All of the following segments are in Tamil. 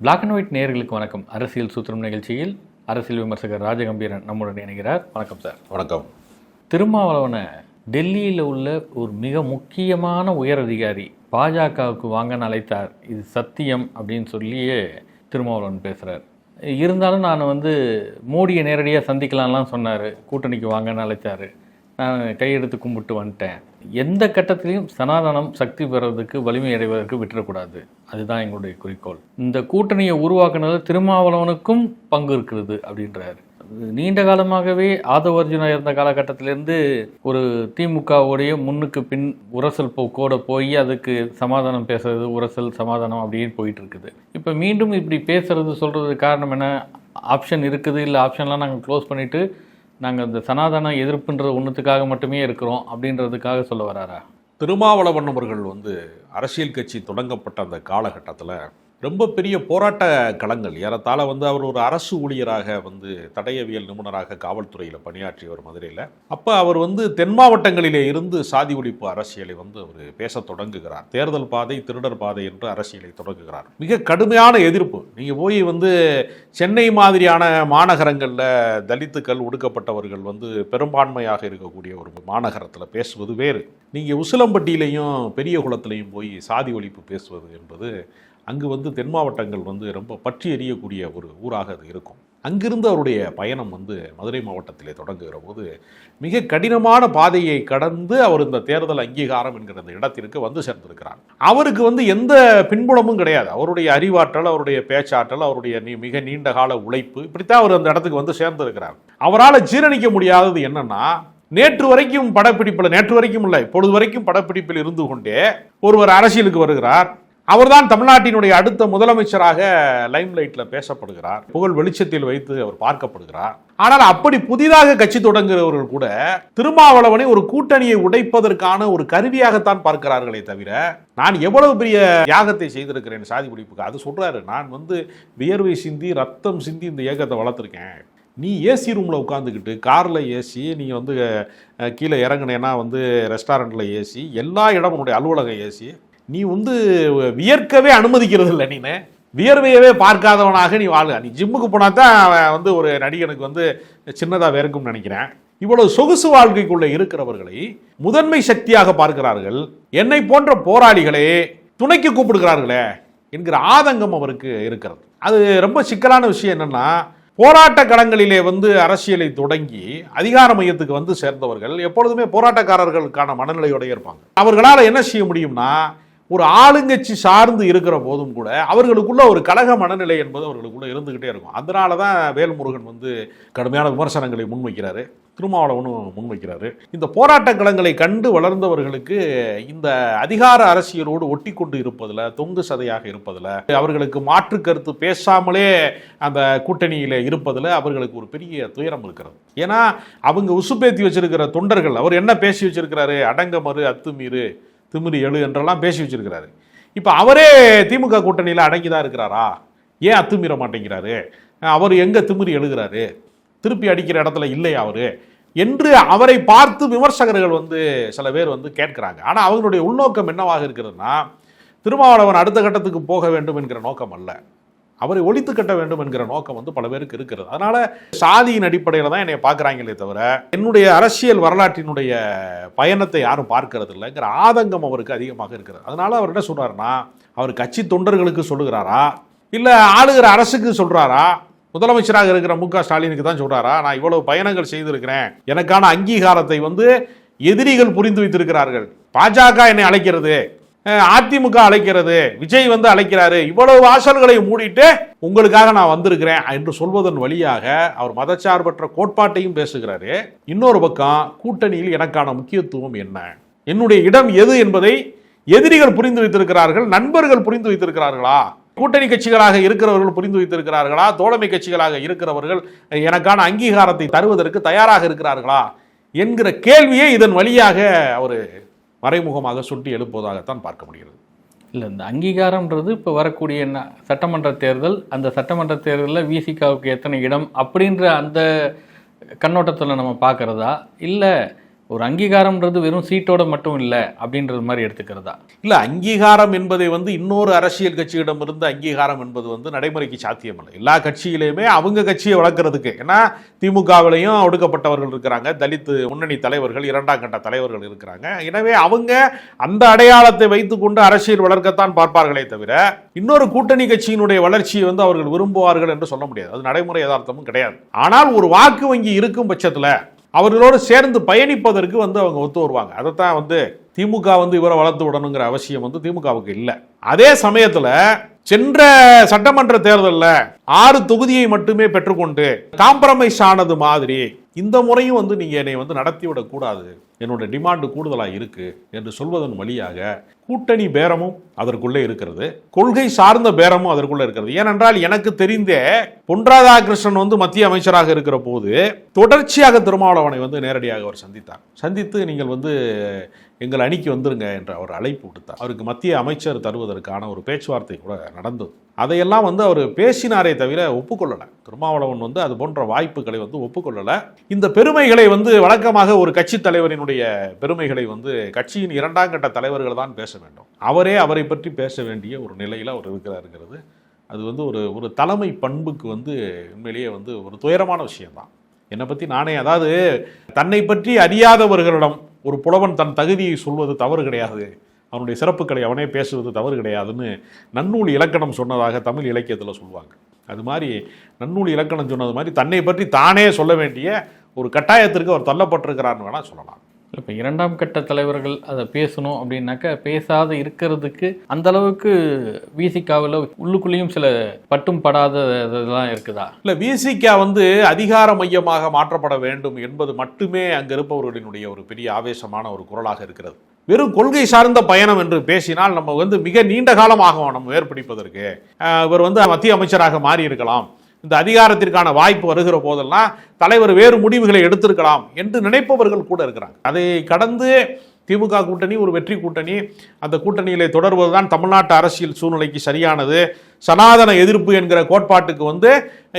பிளாக் அண்ட் ஒயிட் நேயர்களுக்கு வணக்கம். அரசியல் சூத்திரம் நிகழ்ச்சியில் அரசியல் விமர்சகர் ராஜகம்பீரன் நம்முடன் இணைகிறார். வணக்கம் சார். வணக்கம். திருமாவளவனை டெல்லியில் உள்ள ஒரு மிக முக்கியமான உயர் அதிகாரி பாஜகவுக்கு வாங்கன்னு அழைத்தார். இது சத்தியம் அப்படின்னு சொல்லியே திருமாவளவன் பேசுகிறார் இருந்தாலும் நான் வந்து மோடியை நேரடியாக சந்திக்கலாம்லாம் சொன்னார். கூட்டணிக்கு வாங்கன்னு அழைத்தார். நான் கையெடுத்து கும்பிட்டு வந்துட்டேன். எந்த கட்டத்திலையும் சனாதனம் சக்தி பெறுவதற்கு வலிமை அடைவதற்கு விட்டுறக்கூடாது. அதுதான் எங்களுடைய குறிக்கோள். இந்த கூட்டணியை உருவாக்குனது திருமாவளவனுக்கும் பங்கு இருக்கிறது அப்படின்றாரு. நீண்ட காலமாகவே ஆதவ அர்ஜுனா இருந்த காலகட்டத்திலேருந்து ஒரு திமுகவுடைய முன்னுக்கு பின் உரசல் போக்கோட போய் அதுக்கு சமாதானம் பேசுறது உரசல் சமாதானம் அப்படியே போயிட்டு இருக்குது இப்போ மீண்டும் இப்படி பேசுறது சொல்றது காரணம் என்ன? ஆப்ஷன் இருக்குது இல்லை ஆப்ஷன்லாம் நாங்கள் க்ளோஸ் பண்ணிட்டு நாங்கள் இந்த சனாதன எதிர்ப்புன்ற ஒன்றுத்துக்காக மட்டுமே இருக்கிறோம் அப்படின்றதுக்காக சொல்ல வராரா? திருமாவளவன் அவர்கள் வந்து அரசியல் கட்சி தொடங்கப்பட்ட அந்த காலகட்டத்தில் ரொம்ப பெரிய போராட்ட களங்கள். ஏறத்தாழ வந்து அவர் ஒரு அரசு ஊழியராக வந்து தடயவியல் நிபுணராக காவல்துறையில் பணியாற்றியவர் மதுரையில். அப்போ அவர் வந்து தென் மாவட்டங்களிலே இருந்து சாதி ஒழிப்பு அரசியலை வந்து அவர் பேசத் தொடங்குகிறார். தேர்தல் பாதை திருடர் பாதை என்று அரசியலை தொடங்குகிறார். மிக கடுமையான எதிர்ப்பு. நீங்கள் போய் வந்து சென்னை மாதிரியான மாநகரங்களில் தலித்துக்கள் ஒடுக்கப்பட்டவர்கள் வந்து பெரும்பான்மையாக இருக்கக்கூடிய ஒரு மாநகரத்தில் பேசுவது வேறு. நீங்கள் உசிலம்பட்டியிலையும் பெரிய குளத்திலையும் போய் சாதி ஒழிப்பு பேசுவது என்பது அங்கு வந்து தென் மாவட்டங்கள் வந்து ரொம்ப பற்றி எறியக்கூடிய ஒரு ஊராக அது இருக்கும். அங்கிருந்து அவருடைய பயணம் வந்து மதுரை மாவட்டத்திலே தொடங்குகிற போது மிக கடினமான பாதையை கடந்து அவர் இந்த தேர்தல் அங்கீகாரம் என்கிற அந்த இடத்திற்கு வந்து சேர்ந்திருக்கிறார். அவருக்கு வந்து எந்த பின்புலமும் கிடையாது. அவருடைய அறிவாற்றல் அவருடைய பேச்சாற்றல் அவருடைய நீ மிக நீண்ட கால உழைப்பு இப்படித்தான் அவர் அந்த இடத்துக்கு வந்து சேர்ந்திருக்கிறார். அவரால் ஜீரணிக்க முடியாதது என்னன்னா நேற்று வரைக்கும் படப்பிடிப்பில் நேற்று வரைக்கும் இல்லை இப்பொழுது வரைக்கும் படப்பிடிப்பில் இருந்து கொண்டே ஒருவர் அரசியலுக்கு வருகிறார். அவர்தான் தமிழ்நாட்டினுடைய அடுத்த முதலமைச்சராக லைம்லைட்ல பேசப்படுகிறார். புகழ் வெளிச்சத்தில் வைத்து அவர் பார்க்கப்படுகிறார். ஆனால் அப்படி புதிதாக கட்சி தொடங்குகிறவர்கள் கூட திருமாவளவனை ஒரு கூட்டணியை உடைப்பதற்கான ஒரு கருவியாகத்தான் பார்க்கிறார்களே தவிர நான் எவ்வளவு பெரிய தியாகத்தை செய்திருக்கிறேன் சாதி பிடிப்புக்கு அது சொல்றாரு. நான் வந்து வியர்வை சிந்தி ரத்தம் சிந்தி இந்த இயக்கத்தை வளர்த்துருக்கேன். நீ ஏசி ரூமில் உட்காந்துக்கிட்டு காரில் ஏசி நீங்கள் வந்து கீழே இறங்குனேன்னா வந்து ரெஸ்டாரண்ட்டில் ஏசி எல்லா இடமும் உன்னுடைய அலுவலகம் ஏசி நீ வந்து வியர்க்கவே அனுமதிக்கிறது இல்லை நீனு. வியர்வையவே பார்க்காதவனாக நீ வாழ்க. நீ ஜிம்முக்கு போனால் தான் வந்து ஒரு நடிகனுக்கு வந்து சின்னதாக வேர்க்கும்னு நினைக்கிறேன். இவ்வளவு சொகுசு வாழ்க்கைக்குள்ளே இருக்கிறவர்களை முதன்மை சக்தியாக பார்க்கிறார்கள். என்னை போன்ற போராளிகளே துணைக்கு கூப்பிடுகிறார்களே என்கிற ஆதங்கம் அவருக்கு இருக்கிறது. அது ரொம்ப சிக்கலான விஷயம் என்னென்னா போராட்ட களங்களிலே வந்து அரசியலை தொடங்கி அதிகார மையத்துக்கு வந்து சேர்ந்தவர்கள் எப்பொழுதுமே போராட்டக்காரர்களுக்கான மனநிலையோடய இருப்பாங்க. அவர்களால் என்ன செய்ய முடியும்னா ஒரு ஆளுங்கட்சி சார்ந்து இருக்கிற போதும் கூட அவர்களுக்குள்ள ஒரு கழக மனநிலை என்பது அவர்களுக்குள்ள இருந்துகிட்டே இருக்கும். அதனால தான் வேல்முருகன் வந்து கடுமையான விமர்சனங்களை முன்வைக்கிறாரு. திருமாவளவனும் முன்வைக்கிறாரு. இந்த போராட்ட களங்களை கண்டு வளர்ந்தவர்களுக்கு இந்த அதிகார அரசியலோடு ஒட்டி கொண்டு இருப்பதில் தொங்கு சதையாக இருப்பதில் அவர்களுக்கு மாற்று கருத்து பேசாமலே அந்த கூட்டணியில் இருப்பதில் அவர்களுக்கு ஒரு பெரிய துயரம் இருக்கிறது. ஏன்னா அவங்க உசுப்பேத்தி வச்சிருக்கிற தொண்டர்கள் அவர் என்ன பேசி வச்சிருக்கிறாரு? அடங்கமறு அத்துமீறு. திமிரி எழு என்றெல்லாம் பேசி வச்சிருக்கிறாரு. இப்போ அவரே திமுக கூட்டணியில் அடங்கி தான் இருக்கிறாரா? ஏன் அத்துமீற மாட்டேங்கிறாரு? அவர் எங்கே திமிரி எழுகிறாரு? திருப்பி அடிக்கிற இடத்துல இல்லையா அவரு? என்று அவரை பார்த்து விமர்சகர்கள் வந்து சில பேர் வந்து கேட்கிறாங்க. ஆனால் அவங்களுடைய உள்நோக்கம் என்னவாக இருக்கிறதுனா திருமாவளவன் அடுத்த கட்டத்துக்கு போக வேண்டும் என்கிற நோக்கம் அல்ல. அவரை ஒழித்து கட்ட வேண்டும் என்கிற நோக்கம் வந்து பல பேருக்கு இருக்கிறது. அதனால சாதியின் அடிப்படையில் தான் என்னை பார்க்குறாங்களே தவிர என்னுடைய அரசியல் வரலாற்றினுடைய பயணத்தை யாரும் பார்க்கறது இல்லைங்கிற ஆதங்கம் அவருக்கு அதிகமாக இருக்கிறது. அதனால அவர் என்ன சொல்றாருன்னா அவர் கட்சி தொண்டர்களுக்கு சொல்லுகிறாரா? இல்லை ஆளுகிற அரசுக்கு சொல்றாரா? முதலமைச்சராக இருக்கிற மு க ஸ்டாலினுக்கு தான் சொல்றாரா? நான் இவ்வளவு பயணங்கள் செய்திருக்கிறேன். எனக்கான அங்கீகாரத்தை வந்து எதிரிகள் புரிந்து வைத்திருக்கிறார்கள். பாஜக என்னை அழைக்கிறது. அதிமுக அழைக்கிறது விஜய் வந்து அழைக்கிறாரு இவ்வளவு வாசல்களை மூடிட்டு உங்களுக்காக நான் வந்திருக்கிறேன் என்று சொல்வதன் வழியாக அவர் மதச்சார்பற்ற கோட்பாட்டையும் பேசுகிறாரு. இன்னொரு பக்கம் கூட்டணியில் எனக்கான முக்கியத்துவம் என்ன? என்னுடைய இடம் எது என்பதை எதிரிகள் புரிந்து வைத்திருக்கிறார்கள் நண்பர்கள் புரிந்து வைத்திருக்கிறார்களா? கூட்டணி கட்சிகளாக இருக்கிறவர்கள் புரிந்து வைத்திருக்கிறார்களா? தோழமை கட்சிகளாக இருக்கிறவர்கள் எனக்கான அங்கீகாரத்தை தருவதற்கு தயாராக இருக்கிறார்களா? என்கிற கேள்வியை இதன் வழியாக அவர் மறைமுகமாக சுட்டி எழுப்புவதாகத்தான் பார்க்க முடிகிறது. இல்லை இந்த அங்கீகாரம்ன்றது இப்போ வரக்கூடிய என்ன சட்டமன்ற தேர்தல் அந்த சட்டமன்ற தேர்தலில் விசிகாவுக்கு எத்தனை இடம் அப்படின்ற அந்த கண்ணோட்டத்தில் நம்ம பார்க்குறதா? இல்லை ஒரு அங்கீகாரம்ன்றது வெறும் சீட்டோட மட்டும் இல்லை அப்படின்றது மாதிரி எடுத்துக்கிறதா? இல்லை அங்கீகாரம் என்பதை வந்து இன்னொரு அரசியல் கட்சியிடமிருந்து அங்கீகாரம் என்பது வந்து நடைமுறைக்கு சாத்தியமில்லை. எல்லா கட்சியிலையுமே அவங்க கட்சியை வளர்க்குறதுக்கு. ஏன்னா திமுகவிலையும் ஒடுக்கப்பட்டவர்கள் இருக்கிறாங்க. தலித்து முன்னணி தலைவர்கள் இரண்டாம் கட்ட தலைவர்கள் இருக்கிறாங்க. எனவே அவங்க அந்த அடையாளத்தை வைத்துக்கொண்டு அரசியல் வளர்க்கத்தான் பார்ப்பார்களே தவிர இன்னொரு கூட்டணி கட்சியினுடைய வளர்ச்சியை வந்து அவர்கள் விரும்புவார்கள் என்று சொல்ல முடியாது. அது நடைமுறை யதார்த்தமும் கிடையாது. ஆனால் ஒரு வாக்கு வங்கி இருக்கும் பட்சத்தில் அவர்களோடு சேர்ந்து பயணிப்பதற்கு வந்து அவங்க ஒத்து வருவாங்க. அதைத்தான் வந்து திமுக வந்து இவரை வளர்த்து விடணுங்கிற அவசியம் வந்து திமுகவுக்கு இல்லை. அதே சமயத்தில் சென்ற சட்டமன்ற தேர்தலில் ஆறு தொகுதியை மட்டுமே பெற்றுக்கொண்டு காம்ப்ரமைஸ் ஆனது மாதிரி இந்த முறையும் வந்து நீங்கள் என்னை வந்து நடத்திவிடக்கூடாது என்னோட டிமாண்டு கூடுதலாக இருக்குது என்று சொல்வதன் வழியாக கூட்டணி பேரமும் அதற்குள்ளே இருக்கிறது. கொள்கை சார்ந்த பேரமும் அதற்குள்ளே இருக்கிறது. ஏனென்றால் எனக்கு தெரிந்தே பொன் ராதாகிருஷ்ணன் வந்து மத்திய அமைச்சராக இருக்கிற போது தொடர்ச்சியாக திருமாவளவனை வந்து நேரடியாக அவர் சந்தித்தார். சந்தித்து நீங்கள் வந்து எங்கள் அணிக்கு வந்துருங்க என்று அவர் அழைப்பு விடுத்தார். அவருக்கு மத்திய அமைச்சர் தருவதற்கான ஒரு பேச்சுவார்த்தை கூட நடந்தது. அதையெல்லாம் வந்து அவர் பேசினாரே தவிர ஒப்புக்கொள்ளலை. திருமாவளவன் வந்து அது போன்ற வாய்ப்புகளை வந்து ஒப்புக்கொள்ளலை. இந்த பெருமைகளை வந்து வழக்கமாக ஒரு கட்சி தலைவரினுடைய பெருமைகளை வந்து கட்சியின் இரண்டாம் கட்ட தலைவர்கள் தான் பேச வேண்டும். அவரே அவரை பற்றி பேச வேண்டிய ஒரு நிலையில் அவர் இருக்கிறாருங்கிறது. அது வந்து ஒரு ஒரு தலைமை பண்புக்கு வந்து உண்மையிலேயே வந்து ஒரு துயரமான விஷயம்தான். என்னை பற்றி நானே அதாவது தன்னை பற்றி அறியாதவர்களிடம் ஒரு புலவன் தன் தகுதியை சொல்வது தவறு கிடையாது. அவனுடைய சிறப்புகளை அவனே பேசுவது தவறு கிடையாதுன்னு நன்னூல் இலக்கணம் சொன்னதாக தமிழ் இலக்கியத்தில் சொல்லுவாங்க அது மாதிரி நன்னூல் இலக்கணம் சொன்னது மாதிரி தன்னை பற்றி தானே சொல்ல வேண்டிய ஒரு கட்டாயத்திற்கு அவர் தள்ளப்பட்டிருக்கிறார்னு வேணால் சொல்லலாம். இப்போ இரண்டாம் கட்ட தலைவர்கள் அதை பேசணும் அப்படின்னாக்கா பேசாத இருக்கிறதுக்கு அந்த அளவுக்கு விசிகாவில் உள்ளுக்குள்ளேயும் சில பட்டும் படாத இதெல்லாம் இருக்குதா? இல்லை விசிகா வந்து அதிகார மையமாக மாற்றப்பட வேண்டும் என்பது மட்டுமே அங்கே இருப்பவர்களினுடைய ஒரு பெரிய ஆவேசமான ஒரு குரலாக இருக்கிறது. வெறும் கொள்கை சார்ந்த பயணம் என்று பேசினால் நம்ம வந்து மிக நீண்ட காலம் ஆகும் நம்ம வேறுபிடிப்பதற்கு இவர் வந்து மத்திய அமைச்சராக மாறி இருக்கலாம் இந்த அதிகாரத்திற்கான வாய்ப்பு வருகிற போதெல்லாம் தலைவர் வேறு முடிவுகளை எடுத்திருக்கலாம் என்று நினைப்பவர்கள் கூட இருக்கிறாங்க. அதை கடந்து திமுக கூட்டணி ஒரு வெற்றி கூட்டணி அந்த கூட்டணியிலே தொடர்வதுதான் தமிழ்நாட்டு அரசியல் சூழ்நிலைக்கு சரியானது. சனாதன எதிர்ப்பு என்கிற கோட்பாட்டுக்கு வந்து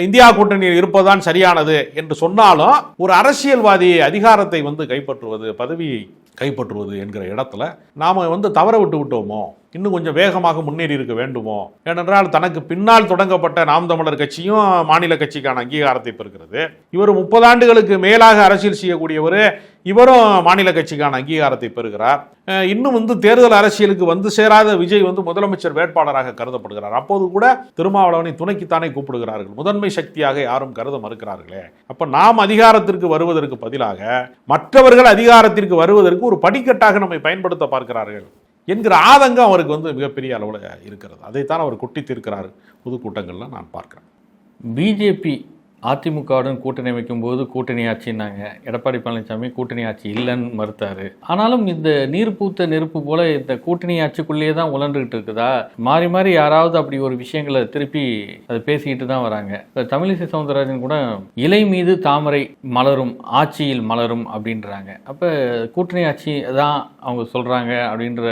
இந்தியா கூட்டணியில் இருப்பதுதான் சரியானது என்று சொன்னாலும் ஒரு அரசியல்வாதி அதிகாரத்தை வந்து கைப்பற்றுவது பதவியை கைப்பற்றுவது என்கிற இடத்துல நாம் வந்து தவற விட்டு விட்டோமோ? இன்னும் கொஞ்சம் வேகமாக முன்னேறி இருக்க வேண்டுமோ? ஏனென்றால் தனக்கு பின்னால் தொடங்கப்பட்ட நாம் தமிழர் கட்சியும் மாநில கட்சிக்கான அங்கீகாரத்தை பெறுகிறது. இவர் முப்பது ஆண்டுகளுக்கு மேலாக அரசியல் செய்யக்கூடியவர் இவரும் மாநில கட்சிக்கான அங்கீகாரத்தை பெறுகிறார். இன்னும் வந்து தேர்தல் அரசியலுக்கு வந்து சேராத விஜய் வந்து முதலமைச்சர் வேட்பாளராக கருதப்படுகிறார். அப்போது கூட திருமாவளவனை துணைக்குத்தானே கூப்பிடுகிறார்கள். முதன்மை சக்தியாக யாரும் கருத மறுக்கிறார்களே. அப்ப நாம் அதிகாரத்திற்கு வருவதற்கு பதிலாக மற்றவர்கள் அதிகாரத்திற்கு வருவதற்கு ஒரு படிக்கட்டாக நம்மை பயன்படுத்த பார்க்கிறார்கள். என்கிற ஆதங்கம் அவருக்கு வந்து மிகப்பெரிய அளவில் இருக்கிறது. அதைத்தான் அவர் கொட்டி தீர்க்கிறார். பொதுக்கூட்டங்களில் நான் பார்க்குறேன். பிஜேபி அதிமுகவுடன் கூட்டணி வைக்கும்போது கூட்டணி ஆட்சின்னாங்க. எடப்பாடி பழனிசாமி கூட்டணி ஆட்சி இல்லைன்னு மறுத்தாரு. ஆனாலும் இந்த நீர் பூத்த நெருப்பு போல இந்த கூட்டணி ஆட்சிக்குள்ளேயே தான் உழண்டுகிட்டு இருக்குதா? மாறி மாறி யாராவது அப்படி ஒரு விஷயங்களை திருப்பி அதை பேசிக்கிட்டு தான் வராங்க. இப்போ தமிழிசை சவுந்தரராஜன் கூட இலை மீது தாமரை மலரும் ஆட்சியில் மலரும் அப்படின்றாங்க. அப்போ கூட்டணி ஆட்சி தான் அவங்க சொல்கிறாங்க அப்படின்ற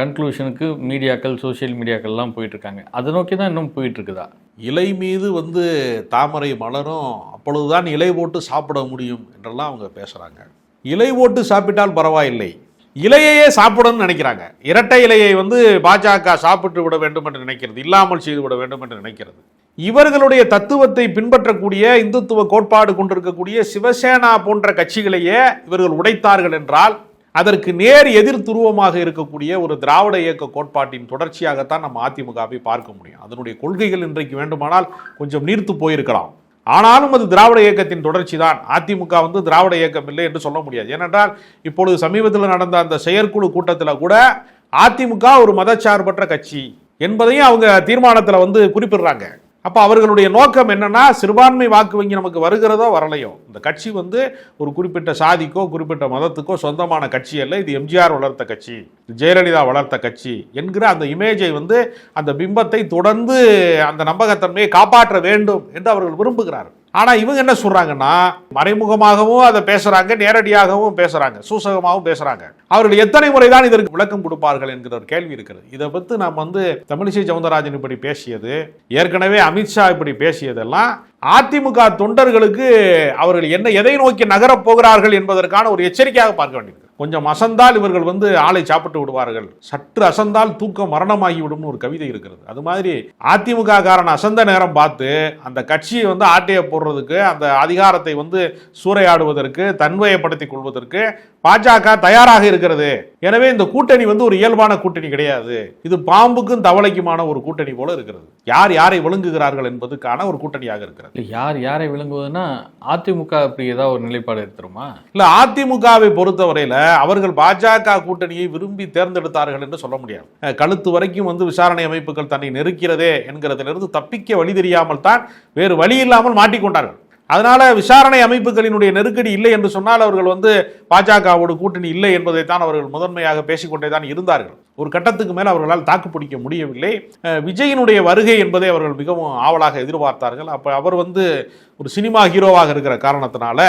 கன்க்ளூஷனுக்கு மீடியாக்கள் சோஷியல் மீடியாக்கள்லாம் போயிட்டு இருக்காங்க. அதை நோக்கி தான் இன்னும் போயிட்டு இருக்குதா? இலை மீது வந்து தாமரை மலரும் அப்பொழுதுதான் இலை போட்டு சாப்பிட முடியும் என்றெல்லாம் அவங்க பேசுகிறாங்க இலை போட்டு சாப்பிட்டால் பரவாயில்லை. இலையையே சாப்பிடணும்னு நினைக்கிறாங்க. இரட்டை இலையை வந்து பாஜக சாப்பிட்டு விட வேண்டும் என்று நினைக்கிறது இல்லாமல் செய்து விட வேண்டும் என்று நினைக்கிறது. இவர்களுடைய தத்துவத்தை பின்பற்றக்கூடிய இந்துத்துவ கோட்பாடு கொண்டிருக்கக்கூடிய சிவசேனா போன்ற கட்சிகளையே இவர்கள் உடைத்தார்கள் என்றால் அதற்கு நேர் எதிர் துருவமாக இருக்கக்கூடிய ஒரு திராவிட இயக்க கோட்பாட்டின் தொடர்ச்சியாகத்தான் நம்ம அதிமுகவை பார்க்க முடியும். அதனுடைய கொள்கைகள் இன்றைக்கு வேண்டுமானால் கொஞ்சம் நீர்த்து போயிருக்கலாம். ஆனாலும் அது திராவிட இயக்கத்தின் தொடர்ச்சி தான் அதிமுக வந்து திராவிட இயக்கம் இல்லை என்று சொல்ல முடியாது. ஏனென்றால் இப்பொழுது சமீபத்தில் நடந்த அந்த செயற்குழு கூட்டத்தில் கூட அதிமுக ஒரு மதச்சார்பற்ற கட்சி என்பதையும் அவங்க தீர்மானத்தில் வந்து குறிப்பிடுறாங்க. அப்போ அவர்களுடைய நோக்கம் என்னென்னா சிறுபான்மை வாக்கு வங்கி நமக்கு வருகிறதோ வரலையோ. இந்த கட்சி வந்து ஒரு குறிப்பிட்ட சாதிக்கோ குறிப்பிட்ட மதத்துக்கோ சொந்தமான கட்சி அல்ல. இது எம்ஜிஆர் வளர்த்த கட்சி ஜெயலலிதா வளர்த்த கட்சி என்கிற அந்த இமேஜை வந்து அந்த பிம்பத்தை தொடர்ந்து அந்த நம்பகத்தன்மையை காப்பாற்ற வேண்டும் என்று அவர்கள் விரும்புகிறார்கள். ஆனால் இவங்க என்ன சொல்கிறாங்கன்னா மறைமுகமாகவும் அதை பேசுகிறாங்க நேரடியாகவும் பேசுகிறாங்க சூசகமாகவும் பேசுகிறாங்க அவர்கள் எத்தனை முறைதான் இதற்கு விளக்கம் கொடுப்பார்கள் என்கிற ஒரு கேள்வி இருக்கிறது. இதை பற்றி நாம் வந்து தமிழிசை சவுந்தரராஜன் இப்படி பேசியது ஏற்கனவே அமித்ஷா இப்படி பேசியதெல்லாம் அதிமுக தொண்டர்களுக்கு அவர்கள் என்ன எதை நோக்கி நகரப் போகிறார்கள் என்பதற்கான ஒரு எச்சரிக்கையாக பார்க்க வேண்டியது. கொஞ்சம் அசந்தால் இவர்கள் வந்து ஆளை சாப்பிட்டு விடுவார்கள். சற்று அசந்தால் தூக்கம் மரணமாகி விடும்னு ஒரு கவிதை இருக்கிறது. அது மாதிரி அதிமுக காரன் அசந்த நேரம் பார்த்து அந்த கட்சியை வந்து ஆட்டையை போடுறதுக்கு அந்த அதிகாரத்தை வந்து சூறையாடுவதற்கு தன்வயப்படுத்திக் கொள்வதற்கு பாஜக தயாராக இருக்கிறது. எனவே இந்த கூட்டணி வந்து ஒரு இயல்பான கூட்டணி கிடையாது. இது பாம்புக்கும் தவளைக்குமான ஒரு கூட்டணி போல இருக்கிறது. யார் யாரை விழுங்குகிறார்கள் என்பதுக்கான ஒரு கூட்டணியாக இருக்கிறது. யார் யாரை விளங்குவதுன்னா அதிமுக அப்படி ஏதாவது ஒரு நிலைப்பாடு எடுத்துருமா? இல்ல அதிமுகவை பொறுத்தவரையில அவர்கள் பாஜக கூட்டணியை விரும்பி தேர்ந்தெடுத்தார்கள் என்று சொல்ல முடியாது. கழுத்து வரைக்கும் வந்து விசாரணை அமைப்புகள் தன்னை நெருக்கிறதே என்கிறதிலிருந்து தப்பிக்க வழி தெரியாமல் தான் வேறு வழி இல்லாமல் மாட்டிக்கொண்டார்கள். அதனால விசாரணை அமைப்புகளினுடைய நெருக்கடி இல்லை என்று சொன்னால் அவர்கள் வந்து பாஜகவோடு கூட்டணி இல்லை என்பதைத்தான் அவர்கள் முதன்மையாக பேசிக்கொண்டே தான் இருந்தார்கள். ஒரு கட்டத்துக்கு மேல் அவர்களால் தாக்கு பிடிக்க முடியவில்லை. விஜயினுடைய வருகை என்பதை அவர்கள் மிகவும் ஆவலாக எதிர்பார்த்தார்கள். அப்போ அவர் வந்து ஒரு சினிமா ஹீரோவாக இருக்கிற காரணத்தினால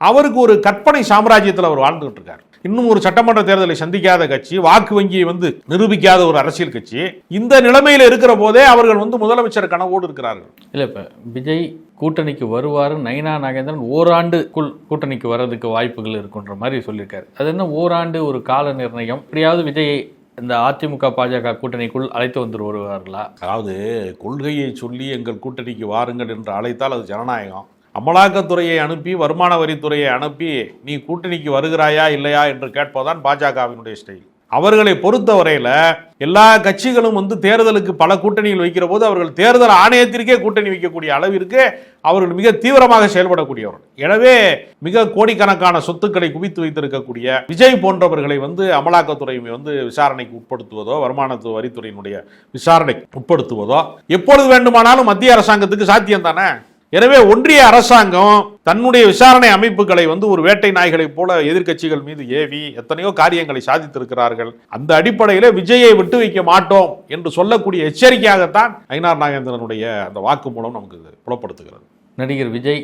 அவருக்கு ஒரு கற்பனை சாம்ராஜ்யத்தில் அவர் வாழ்ந்துகிட்டு இருக்கார். இன்னும் ஒரு சட்டமன்ற தேர்தலை சந்திக்காத கட்சி வாக்கு வங்கியை வந்து நிரூபிக்காத ஒரு அரசியல் கட்சி இந்த நிலைமையில் இருக்கிற போதே அவர்கள் வந்து முதலமைச்சர் கனவோடு இருக்கிறார்கள். இல்லை இப்போ விஜய் கூட்டணிக்கு வருவார் நயனா நாகேந்திரன் ஓராண்டுக்குள் கூட்டணிக்கு வர்றதுக்கு வாய்ப்புகள் இருக்குன்ற மாதிரி சொல்லியிருக்காரு. அது என்ன ஓராண்டு ஒரு கால நிர்ணயம்? எப்படியாவது விஜயை இந்த அதிமுக பாஜக கூட்டணிக்குள் அழைத்து வந்து வருவார்களா? அதாவது கொள்கையை சொல்லி எங்கள் கூட்டணிக்கு வாருங்கள் என்று அழைத்தால் அது ஜனநாயகம். அமலாக்கத்துறையை அனுப்பி வருமான வரித்துறையை அனுப்பி நீ கூட்டணிக்கு வருகிறாயா இல்லையா என்று கேட்பதுதான் பாஜகவினுடைய ஸ்டைல் அவர்களை பொறுத்தவரையில எல்லா கட்சிகளும் வந்து தேர்தலுக்கு பல கூட்டணிகள் வைக்கிற போது அவர்கள் தேர்தல் ஆணையத்திற்கே கூட்டணி வைக்கக்கூடிய அளவிற்கு அவர்கள் மிக தீவிரமாக செயல்படக்கூடியவர்கள். எனவே மிக கோடிக்கணக்கான சொத்துக்களை குவித்து வைத்திருக்கக்கூடிய விஜய் போன்றவர்களை வந்து அமலாக்கத்துறை வந்து விசாரணைக்கு உட்படுத்துவதோ வருமானத்து வரித்துறையினுடைய விசாரணைக்கு உட்படுத்துவதோ எப்பொழுது வேண்டுமானாலும் மத்திய அரசாங்கத்துக்கு சாத்தியம் தானே எனவே ஒன்றிய அரசாங்கம் தன்னுடைய விசாரணை அமைப்புகளை வந்து ஒரு வேட்டை நாய்களைப் போல எதிர்க்கட்சிகள் மீது ஏவி எத்தனையோ காரியங்களை சாதித்திருக்கிறார்கள். அந்த அடிப்படையில் விஜயை விட்டு வைக்க மாட்டோம் என்று சொல்லக்கூடிய எச்சரிக்கையாகத்தான் ஐநார் நாகேந்திரனுடைய அந்த வாக்கு மூலம் நமக்கு புலப்படுத்துகிறது. நடிகர் விஜய்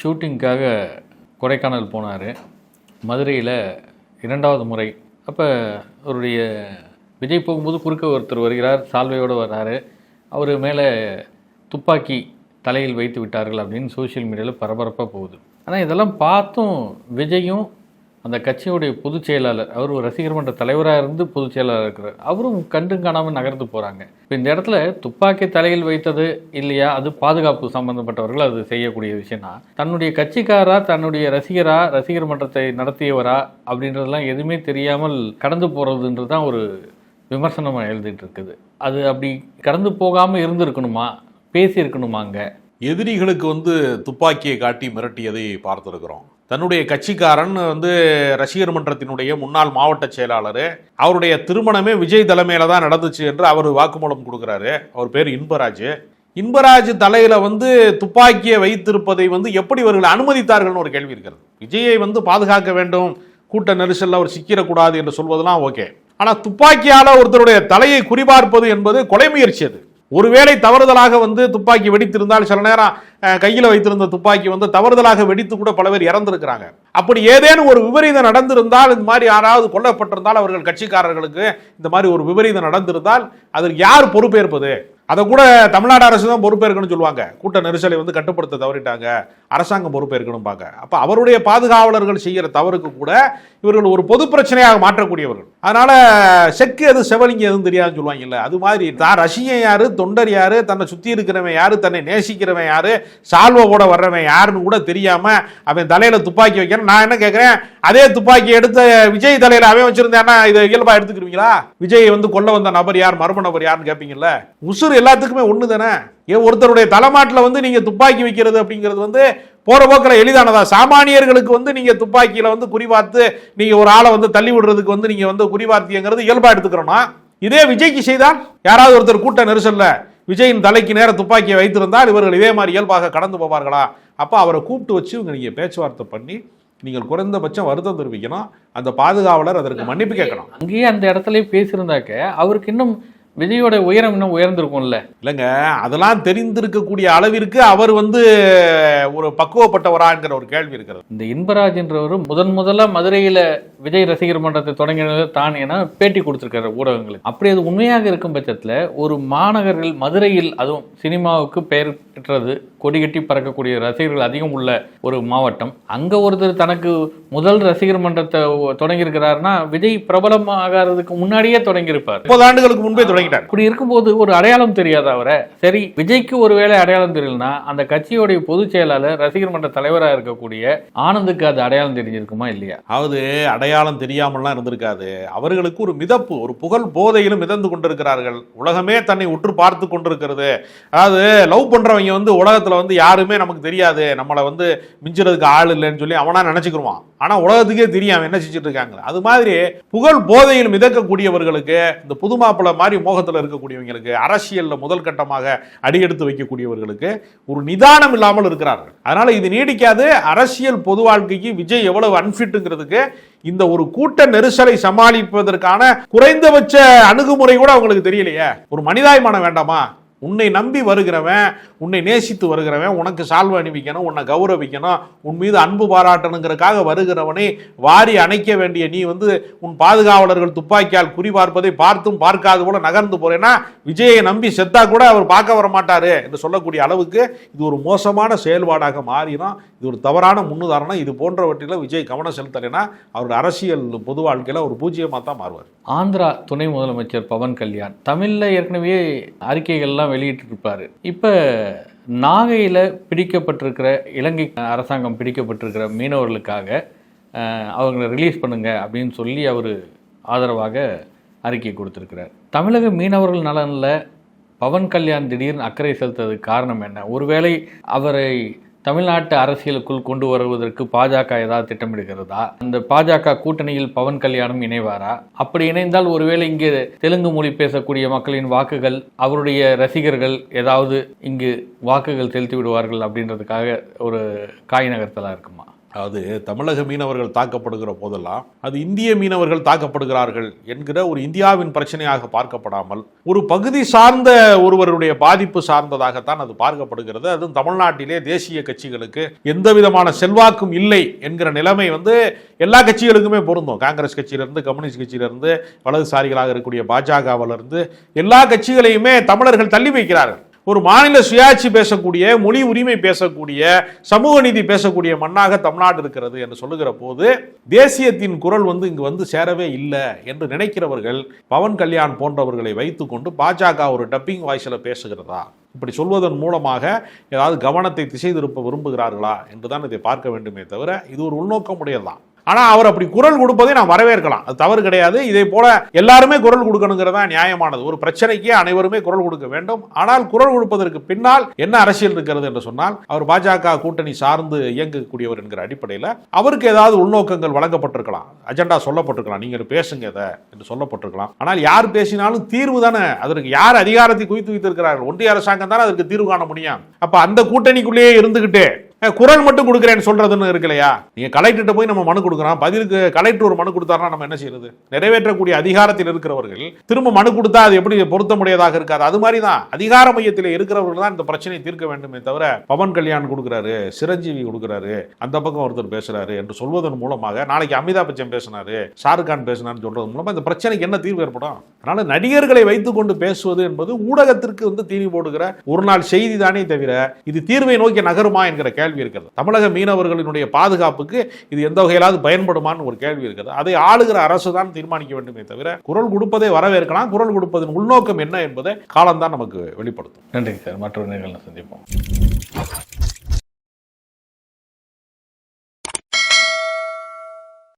ஷூட்டிங்க்காக கொடைக்கானல் போனார். மதுரையில் இரண்டாவது முறை. அப்போ அவருடைய விஜய் போகும்போது குறுக்க ஒருத்தர் வருகிறார் சால்வையோடு வர்றாரு அவர் மேலே துப்பாக்கி தலையில் வைத்து விட்டார்கள் அப்படின்னு சோஷியல் மீடியாவில் பரபரப்பாக போகுது. ஆனால் இதெல்லாம் பார்த்தும் விஜயும் அந்த கட்சியுடைய பொதுச் செயலாளர் அவர் ஒரு ரசிகர் மன்ற தலைவராக இருந்து பொதுச் செயலாளர் இருக்கிறார். அவரும் கண்டும் காணாமல் நகர்ந்து போகிறாங்க இப்போ இந்த இடத்துல துப்பாக்கி தலையில் வைத்தது இல்லையா? அது பாதுகாப்பு சம்பந்தப்பட்டவர்கள் அது செய்யக்கூடிய விஷயம்னா தன்னுடைய கட்சிக்காரா தன்னுடைய ரசிகரா ரசிகர் மன்றத்தை நடத்தியவரா அப்படின்றதெல்லாம் எதுவுமே தெரியாமல் கடந்து போகிறதுன்றது தான் ஒரு விமர்சனமாக எழுதிட்டு இருக்குது. அது அப்படி கடந்து போகாமல் இருந்திருக்கணுமா? பேசியிருக்கணுமாங்க. எதிரிகளுக்கு வந்து துப்பாக்கியை காட்டி மிரட்டியதை பார்த்திருக்கிறோம். தன்னுடைய கட்சிக்காரன் வந்து ரசிகர் மன்றத்தினுடைய முன்னாள் மாவட்ட செயலாளர் அவருடைய திருமணமே விஜய் தலைமையில தான் நடந்துச்சு என்று அவர் வாக்குமூலம் கொடுக்குறாரு. அவர் பேர் இன்பராஜ். இன்பராஜ் தலையில வந்து துப்பாக்கியை வைத்திருப்பதை வந்து எப்படி இவர்கள் அனுமதித்தார்கள்னு ஒரு கேள்வி இருக்கிறது. விஜயை வந்து பாதுகாக்க வேண்டும் கூட்ட நெரிசலில் அவர் சிக்கிடக்கூடாது என்று சொல்வதெல்லாம் ஓகே. ஆனால் துப்பாக்கியால் ஒருத்தருடைய தலையை குறிபார்ப்பது என்பது கொலை முயற்சி அது. ஒருவேளை தவறுதலாக வந்து துப்பாக்கி வெடித்திருந்தால் சில நேரம் கையில் வைத்திருந்த துப்பாக்கி வந்து தவறுதலாக வெடித்து கூட பல பேர் இறந்திருக்கிறாங்க. அப்படி ஏதேனும் ஒரு விபரீதம் நடந்திருந்தால் இந்த மாதிரி யாராவது கொல்லப்பட்டிருந்தால் அவர்கள் கட்சிக்காரர்களுக்கு இந்த மாதிரி ஒரு விபரீதம் நடந்திருந்தால் அதற்கு யார் பொறுப்பேற்பது? அதை கூட தமிழ்நாடு அரசு தான் பொறுப்பேற்கணும்னு சொல்லுவாங்க. கூட்ட நெரிசலை வந்து கட்டுப்படுத்த தவறிட்டாங்க. அரசாங்கம் பொறுப்பேற்கணும்பாங்க அப்போ அவருடைய பாதுகாவலர்கள் செய்கிற தவறுக்கு கூட இவர்கள் ஒரு பொது பிரச்சனையாக மாற்றக்கூடியவர்கள். அதனால செக்கு எது செவலிங்க எதுவும் தெரியாதுன்னு சொல்லுவாங்கல்ல அது மாதிரி தான். ரசிகன் யாரு தொண்டர் யாரு தன்னை சுற்றி இருக்கிறவன் யாரு தன்னை நேசிக்கிறவன் யாரு சால்வோட வர்றவன் யாருன்னு கூட தெரியாம அவன் தலையில துப்பாக்கி வைக்கிறேன் நான் என்ன கேட்கிறேன் அதே துப்பாக்கி எடுத்த விஜய் தலையில அவன் வச்சிருந்தேன்னா இதை இயல்பா எடுத்துக்கிறீங்களா விஜய் வந்து கொல்ல வந்த நபர் யார்? மர்ம நபர் யாருன்னு கேட்பீங்கல்ல உசுறு எல்லாத்துக்குமே ஒன்று தானே? ஏன் ஒருத்தருடைய தலைமாட்டில் வந்து நீங்கள் துப்பாக்கி வைக்கிறது அப்படிங்கிறது வந்து போகிற போக்கில் எளிதானதா? சாமானியர்களுக்கு வந்து நீங்கள் துப்பாக்கியில் வந்து குறிவார்த்து நீங்கள் ஒரு ஆளை வந்து தள்ளி விடுறதுக்கு வந்து நீங்கள் வந்து குறிபார்த்தியங்கிறது இயல்பாக எடுத்துக்கிறோம்னா இதே விஜய்க்கு செய்தால் யாராவது ஒருத்தர் கூட்ட நெரிசலில் விஜயின் தலைக்கு நேர துப்பாக்கியை வைத்திருந்தால் இவர்கள் இதே மாதிரி இயல்பாக கடந்து போவார்களா? அப்போ அவரை கூப்பிட்டு வச்சு இவங்க நீங்கள் பேச்சுவார்த்தை பண்ணி நீங்கள் குறைந்தபட்சம் வருத்தம் தெரிவிக்கணும். அந்த பாதுகாவலர் அதற்கு மன்னிப்பு கேட்கணும். அங்கேயே அந்த இடத்துல பேசியிருந்தாக்க அவருக்கு இன்னும் விஜயோட உயரம் இன்னும் உயர்ந்திருக்கும்ல. இல்லைங்க அதெல்லாம் தெரிந்திருக்கக்கூடிய அளவிற்கு அவர் வந்து ஒரு பக்குவப்பட்டவராங்கிற ஒரு கேள்வி இருக்கிறது. இந்த இன்பராஜ் என்றவர் முதன் முதல்ல மதுரையில விஜய் ரசிகர் மன்றத்தை தொடங்கினது தான் என பேட்டி கொடுத்திருக்காரு ஊடகங்களுக்கு. அப்படி அது உண்மையாக இருக்கும் பட்சத்துல ஒரு மாநகரில் மதுரையில் அதுவும் சினிமாவுக்கு பெயர் பெற்றது கொடிகட்டி பறக்கக்கூடிய ரசிகர்கள் அதிகம் உள்ள ஒரு மாவட்டம். அங்க ஒருத்தர் தனக்கு முதல் ரசிகர் மன்றத்தை தொடங்கியிருக்கிறாருன்னா விஜய் பிரபலம் ஆகாததுக்கு முன்னாடியே தொடங்கியிருப்பார். முப்பது ஆண்டுகளுக்கு முன்பே தொடங்கிட்டார். அப்படி இருக்கும்போது ஒரு அடையாளம் தெரியாத அவரை? சரி விஜய்க்கு ஒரு வேளை அடையாளம் தெரியலனா அந்த கட்சியோடைய பொதுச் செயலாளர் ரசிகர் மன்ற தலைவராக இருக்கக்கூடிய ஆனந்துக்கு அது அடையாளம் தெரிஞ்சிருக்குமா இல்லையா? அதாவது அடையாளம் தெரியாமல்லாம் இருந்திருக்காது. அவர்களுக்கு ஒரு மிதப்பு ஒரு புகழ் போதையிலும் மிதந்து கொண்டிருக்கிறார்கள். உலகமே தன்னை உற்று பார்த்து கொண்டிருக்கிறது. அதாவது லவ் பண்றவங்க வந்து உலகத்துல வந்து யாருமே நமக்கு தெரியாது. நம்மளை வந்து மிஞ்சுறதுக்கு ஆள் இல்லைன்னு சொல்லி அவனா நினைச்சுக்கிருவான். ஆனா உலகத்துக்கே தெரியும் அவன் என்ன செஞ்சுட்டு இருக்காங்க. அது மாதிரி புகழ் போதையில் மிதக்கக்கூடியவர்களுக்கு இந்த புது மாப்பிள்ளை மாதிரி மோகத்துல இருக்கக்கூடியவங்களுக்கு அரசியல்ல முதல் கட்டமாக அடியெடுத்து வைக்கக்கூடியவர்களுக்கு ஒரு நிதானம் இல்லாமல் இருக்கிறார்கள். அதனால இது நீடிக்காது. அரசியல் பொது வாழ்க்கைக்கு விஜய் எவ்வளவு அன்பிட்டுங்கிறதுக்கு இந்த ஒரு கூட்ட நெரிசலை சமாளிப்பதற்கான குறைந்தபட்ச அணுகுமுறை கூட அவங்களுக்கு தெரியலையே. ஒரு மனிதாய்மானம் வேண்டாமா? உன்னை நம்பி வருகிறவன் உன்னை நேசித்து வருகிறவன் உனக்கு சால்வை அணிவிக்கணும் உன்னை கௌரவிக்கணும் உன் மீது அன்பு பாராட்டணுங்கிறக்காக வருகிறவனை வாரி அணைக்க வேண்டிய நீ வந்து உன் பாதுகாவலர்கள் துப்பாக்கியால் குறி பார்ப்பதை பார்த்தும் பார்க்காது போல நகர்ந்து போறேன்னா விஜயை நம்பி செத்தா கூட அவர் பார்க்க வர மாட்டாரு என்று சொல்லக்கூடிய அளவுக்கு இது ஒரு மோசமான செயல்பாடாக மாறிடும். இது ஒரு தவறான முன்னுதாரணம். இது போன்றவற்றில் விஜய் கவனம் செலுத்தலைன்னா அவருடைய அரசியல் பொது வாழ்க்கையில் ஒரு பூஜ்ஜியமாக தான் மாறுவார். ஆந்திரா துணை முதலமைச்சர் பவன் கல்யாண். தமிழில் ஏற்கனவே அறிக்கைகள்லாம் வெளியிட்டிருப்பார். இப்போ நாகையில் பிடிக்கப்பட்டிருக்கிற இலங்கை அரசாங்கம் பிடிக்கப்பட்டிருக்கிற மீனவர்களுக்காக அவங்கள ரிலீஸ் பண்ணுங்க அப்படின்னு சொல்லி அவர் ஆதரவாக அறிக்கை கொடுத்துருக்கிறார். தமிழக மீனவர்கள் நலனில் பவன் கல்யாண் திடீர்னு அக்கறை செலுத்துறதுக்கு காரணம் என்ன? ஒருவேளை அவரை தமிழ்நாட்டு அரசியலுக்குள் கொண்டு வருவதற்கு பாஜக ஏதாவது திட்டமிடுகிறதா? அந்த பாஜக கூட்டணியில் பவன் கல்யாணம் இணைவாரா? அப்படி இணைந்தால் ஒருவேளை இங்கு தெலுங்கு மொழி பேசக்கூடிய மக்களின் வாக்குகள் அவருடைய ரசிகர்கள் ஏதாவது இங்கு வாக்குகள் செலுத்தி விடுவார்கள் அப்படின்றதுக்காக ஒரு காய் நகர்த்தலாக இருக்குமா? அது தமிழக மீனவர்கள் தாக்கப்படுகிற போதெல்லாம் அது இந்திய மீனவர்கள் தாக்கப்படுகிறார்கள் என்கிற ஒரு இந்தியாவின் பிரச்சனையாக பார்க்கப்படாமல் ஒரு பகுதி சார்ந்த ஒருவருடைய பாதிப்பு சார்ந்ததாகத்தான் அது பார்க்கப்படுகிறது. அதுவும் தமிழ்நாட்டிலே தேசிய கட்சிகளுக்கு எந்த விதமான செல்வாக்கும் இல்லை என்கிற நிலைமை வந்து எல்லா கட்சிகளுக்குமே பொருந்தும். காங்கிரஸ் கட்சியிலிருந்து கம்யூனிஸ்ட் கட்சியிலிருந்து வலதுசாரிகளாக இருக்கக்கூடிய பாஜகவிலிருந்து எல்லா கட்சிகளையுமே தமிழர்கள் தள்ளி வைக்கிறார்கள். ஒரு மாநில சுயாட்சி பேசக்கூடிய மொழி உரிமை பேசக்கூடிய சமூக நீதி பேசக்கூடிய மண்ணாக தமிழ்நாடு இருக்கிறது என்று சொல்லுகிற போது தேசியத்தின் குரல் வந்து இங்கு வந்து சேரவே இல்லை என்று நினைக்கிறவர்கள் பவன் கல்யாண் போன்றவர்களை வைத்துக்கொண்டு பாஜக ஒரு டப்பிங் வாய்ஸில் பேசுகிறதா? இப்படி சொல்வதன் மூலமாக ஏதாவது கவனத்தை திசை திருப்ப விரும்புகிறார்களா? என்றுதான் இதை பார்க்க வேண்டுமே தவிர இது ஒரு உள்நோக்கமுடையதுதான். ஆனால் அவர் அப்படி குரல் கொடுப்பதை நாம் வரவேற்கலாம். அது தவறு கிடையாது. இதே போல எல்லாருமே குரல் கொடுக்கணுங்கிறதா நியாயமானது. ஒரு பிரச்சனைக்கு அனைவருமே குரல் கொடுக்க வேண்டும். ஆனால் குரல் கொடுப்பதற்கு பின்னால் என்ன அரசியல் இருக்கிறது என்று சொன்னால் அவர் பாஜக கூட்டணி சார்ந்து இயங்கக்கூடியவர் என்கிற அடிப்படையில் அவருக்கு ஏதாவது உள்நோக்கங்கள் வழங்கப்பட்டிருக்கலாம். அஜெண்டா சொல்லப்பட்டிருக்கலாம். நீங்கள் பேசுங்க இதை என்று சொல்லப்பட்டிருக்கலாம். ஆனால் யார் பேசினாலும் தீர்வு தானே. அதற்கு யார் அதிகாரத்தை குவித்து வைத்திருக்கிறார்கள்? ஒன்றிய அரசாங்கம் தானே அதற்கு தீர்வு காண முடியும். அப்போ அந்த கூட்டணிக்குள்ளேயே இருந்துகிட்டே குரல் மட்டும் கொடுக்குறேன்னு சொல்றதுன்னு இருக்கு இல்லையா நீங்க கலெக்டர்கிட்ட போய் நம்ம மனு கொடுக்குறோம். பதிலுக்கு கலெக்டர் ஒரு மனு கொடுத்தாருன்னா நம்ம என்ன செய்யறது? நிறைவேற்றக்கூடிய அதிகாரத்தில் இருக்கிறவர்கள் திரும்ப மனு கொடுத்தா அது எப்படி பொருத்த முடியாதாக இருக்காது. அது மாதிரி தான் அதிகார மையத்தில் இருக்கிறவர்கள் தான் இந்த பிரச்சனையை தீர்க்க வேண்டுமே தவிர பவன் கல்யாண் கொடுக்குறாரு சிரஞ்சீவி கொடுக்குறாரு அந்த பக்கம் ஒருத்தர் பேசுறாரு என்று சொல்வதன் மூலமாக நாளைக்கு அமிதாப் பச்சன் பேசினாரு ஷாருக் கான் பேசினார்னு சொல்றது மூலமா இந்த பிரச்சனைக்கு என்ன தீர்வு ஏற்படும்? அதனால் நடிகர்களை வைத்துக்கொண்டு பேசுவது என்பது ஊடகத்திற்கு வந்து தீனி போடுகிற ஒரு நாள் செய்தி தானே தவிர இது தீர்வை நோக்கி நகருமா என்கிற கேள்வி இருக்கிறது. தமிழக மீனவர்களினுடைய பாதுகாப்புக்கு இது எந்த வகையிலாவது பயன்படுமான்னு ஒரு கேள்வி இருக்குது அதை ஆளுகிற அரசு தான் தீர்மானிக்க வேண்டுமே தவிர குரல் கொடுப்பதை வரவேற்கலாம். குரல் கொடுப்பதன் உள்நோக்கம் என்ன என்பதை காலம்தான் நமக்கு வெளிப்படுத்தும். நன்றி சார். மற்றொரு நேரில் சந்திப்போம்.